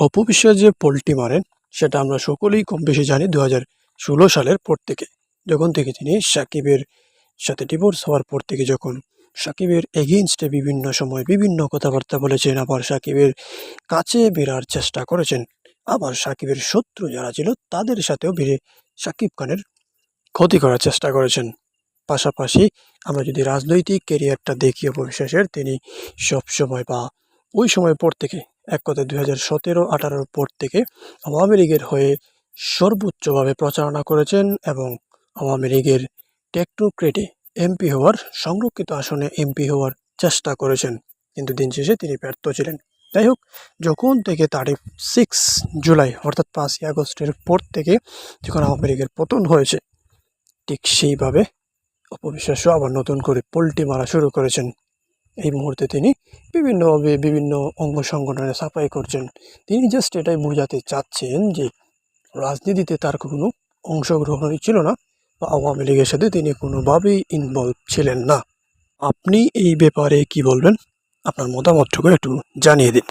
অপবিশ্বাস যে পোল্টি মারেন, সেটা আমরা সকলেই কম বেশি জানি দু হাজার ষোলো সালের পর থেকে। যখন থেকে তিনি সাকিবের সাথে ডিভোর্স হওয়ার পর থেকে যখন সাকিবের এগেনস্টে বিভিন্ন সময় বিভিন্ন কথাবার্তা বলেছেন, আবার সাকিবের কাছে বেরার চেষ্টা করেছেন, আবার সাকিবের শত্রু যারা ছিল, তাদের সাথেও বেড়ে সাকিব খানের ক্ষতি করার চেষ্টা করেছেন। পাশাপাশি আমরা যদি রাজনৈতিক কেরিয়ারটা দেখি অপবিশ্বাসের তিনি সবসময় বা ওই সময় পর থেকে এক কথায় দুই হাজার সতেরো, আঠারোর পর থেকে আওয়ামী লীগের হয়ে সর্বোচ্চভাবে প্রচারণা করেছেন এবং আওয়ামী লীগের টেকনোক্রেটে এমপি হওয়ার, সংরক্ষিত আসনে এমপি হওয়ার চেষ্টা করেছেন। কিন্তু দিন শেষে তিনি ব্যর্থ ছিলেন। যাই হোক, যখন থেকে তারিখ সিক্স জুলাই, অর্থাৎ পাঁচই আগস্টের পর থেকে যখন আওয়ামী লীগের পতন হয়েছে, ঠিক সেইভাবে অপবিশ্বাসও আবার নতুন করে পোল্টি মারা শুরু করেছেন। এই মুহূর্তে তিনি বিভিন্নভাবে বিভিন্ন অঙ্গ সংগঠনে সাফাই করছেন। তিনি জাস্ট এটাই বোঝাতে চাচ্ছেন যে রাজনীতিতে তার কোনো অংশগ্রহণই ছিল না বা আওয়ামী লীগের সাথে তিনি কোনোভাবেই ইনভলভ ছিলেন না। আপনি এই ব্যাপারে কি বলবেন? আপনার মতামতটুকু একটু জানিয়ে দিন।